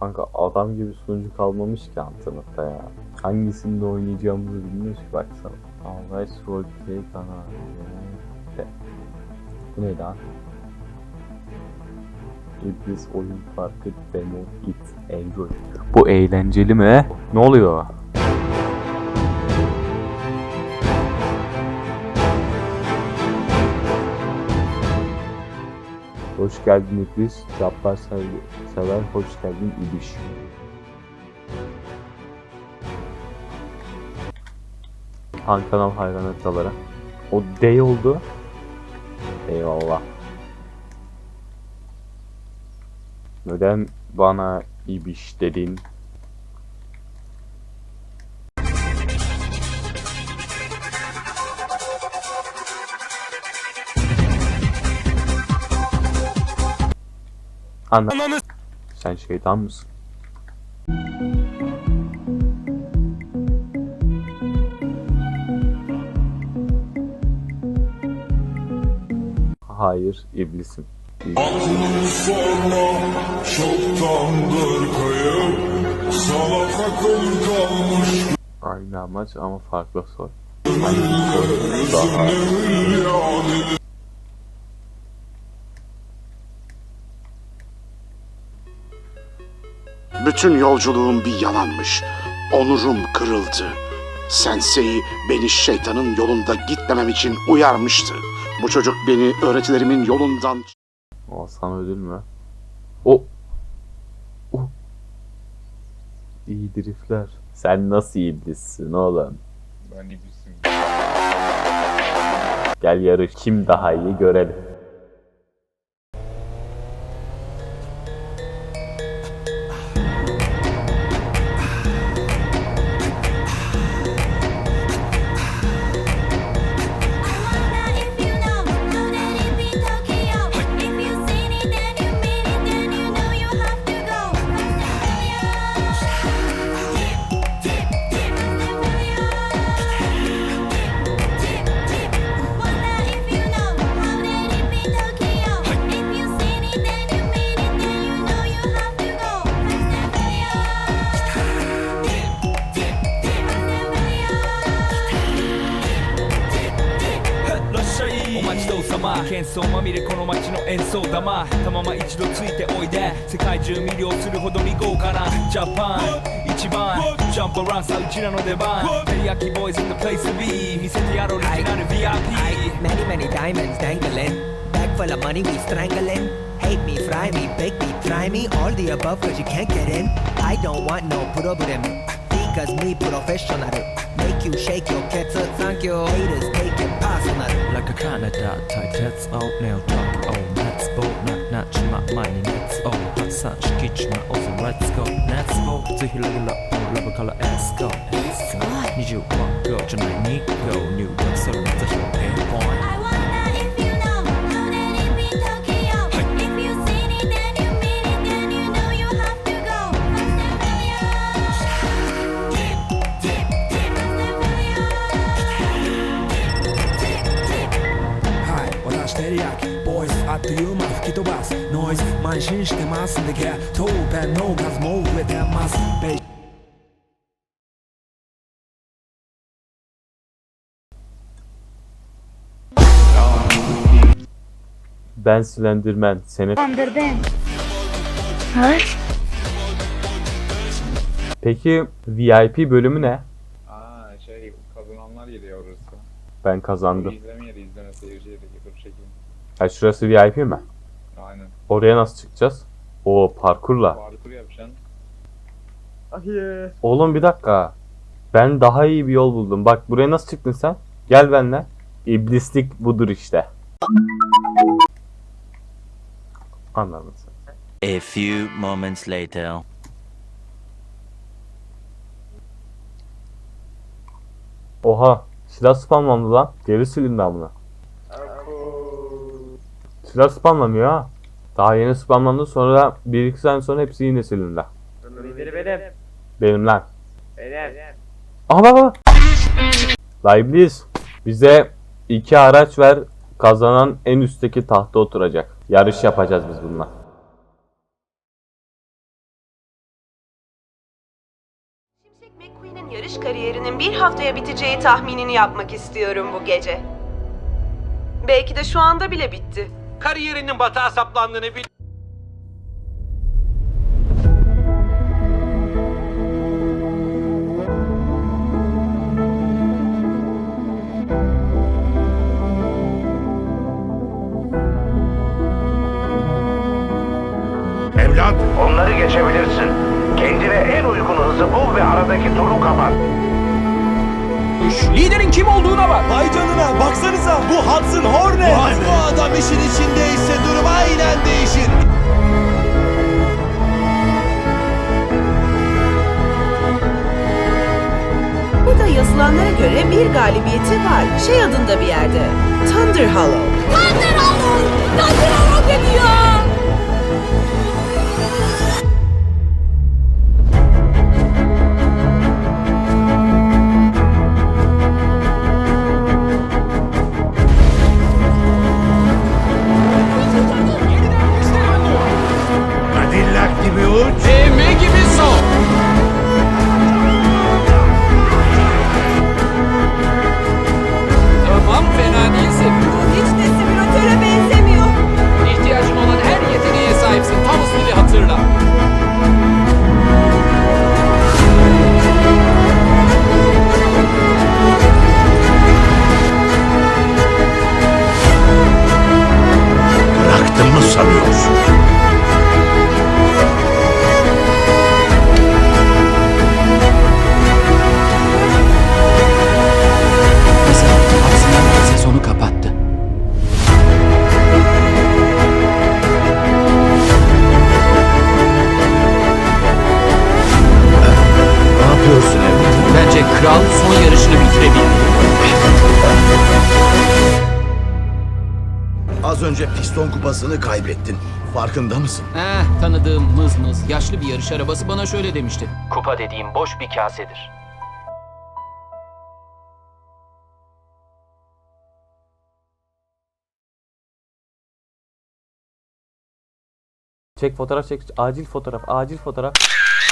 Kanka adam gibi sunucu kalmamış ki antrenörde ya. Hangisinde oynayacağımızı bilmiyoruz ki baksana. Alright Roleplay kanalı. Şey. Bu ne lan? İblis oyun farkı demo it enjoy. Bu eğlenceli mi? Ne oluyor? Hoş geldin İblis. Cabbar sever. Hoş geldin İbiş. Han kanal hayranlıklara. O D oldu. Eyvallah. Neden bana İbiş dedin? Anla. Sen şeytan mısın? Hayır, iblisim. Aklını sorma çoktandır kayıp Sana takım kalmış Aynı amaç ama farklı soy. Hangi soy daha Bütün yolculuğum bir yalanmış. Onurum kırıldı. Sensei beni şeytanın yolunda gitmemem için uyarmıştı. Bu çocuk beni öğretilerimin yolundan O sana ödül mü? O. O. İyi driftler. Sen nasıl iblissin oğlum? Ben iblisim. Gel yarış kim daha iyi görelim. 待ちどうさま喧騒まみれこの街の演奏玉たまま一度ついておいで世界中魅了するほどに豪華なジャパン一番ジャンプアランさうちらの出番テリヤキボーイズ in the place to be 見せてやろうオリジナル VIP Many, many diamonds dangling. Bag full of money, we strangling. Hate me, fry me, bake me, try me. All the above, cause you can't get in. I don't want no problem. Because me professional. make you shake your cats up, thank your haters, take your personal. Like a Canada tight that's out now, talk oh, let's go, not not my money, let's go, oh, hot such kitchen, also let's go, let's go, to heal it up, love a color, let's go, let's go, need you one girl, tonight, need go, new one, so that's your pain. I want that. man changed the mass in Ben Slenderman seni Slenderman Ha? Peki VIP bölümü ne? Aa şey kazananlar geliyor orası. Ben kazandım. İzleme izleme seyirci yeri. Dur çekeyim. Ha şurası VIP mi? Oraya nasıl çıkacağız? O parkurla. Parkur yapacaksın. Oğlum bir dakika. Ben daha iyi bir yol buldum. Bak buraya nasıl çıktın sen? Gel benimle. İblislik budur işte. Anladın sen. a few moments later Oha. Silah spamlandı lan. Geri silin ben bunu. Silah spamlamıyor ha. Daha yeni spamlandı sonra 1-2 saniye sonra hepsi yine silindi. benim. Benim lan. Benim. Aha bak bak. La iblis. Bize iki araç ver. Kazanan en üstteki tahta oturacak. Yarış yapacağız biz bununla. McQueen'in yarış kariyerinin bir haftaya biteceği tahminini yapmak istiyorum bu gece. Belki de şu anda bile bitti. Kariyerinin batağa saplandığını bil... Evlat, Onları geçebilirsin. Kendine en uygun hızı bul ve aradaki turu kapat. Liderin kim olduğuna bak. Vay canına baksanıza bu Hudson Hornet. Bu adam işin içindeyse durum aynen değişir. Burada yazılanlara göre bir galibiyeti var. Şey adında bir yerde. Thunder Hollow. Thunder Hollow! Thunder Hollow geliyor! Kral son yarışını bitirebildi. Az önce piston kupasını kaybettin. Farkında mısın? Eh tanıdığım mız mız yaşlı bir yarış arabası bana şöyle demişti. Kupa dediğim boş bir kasedir. Çek fotoğraf çek. Acil fotoğraf. Acil fotoğraf.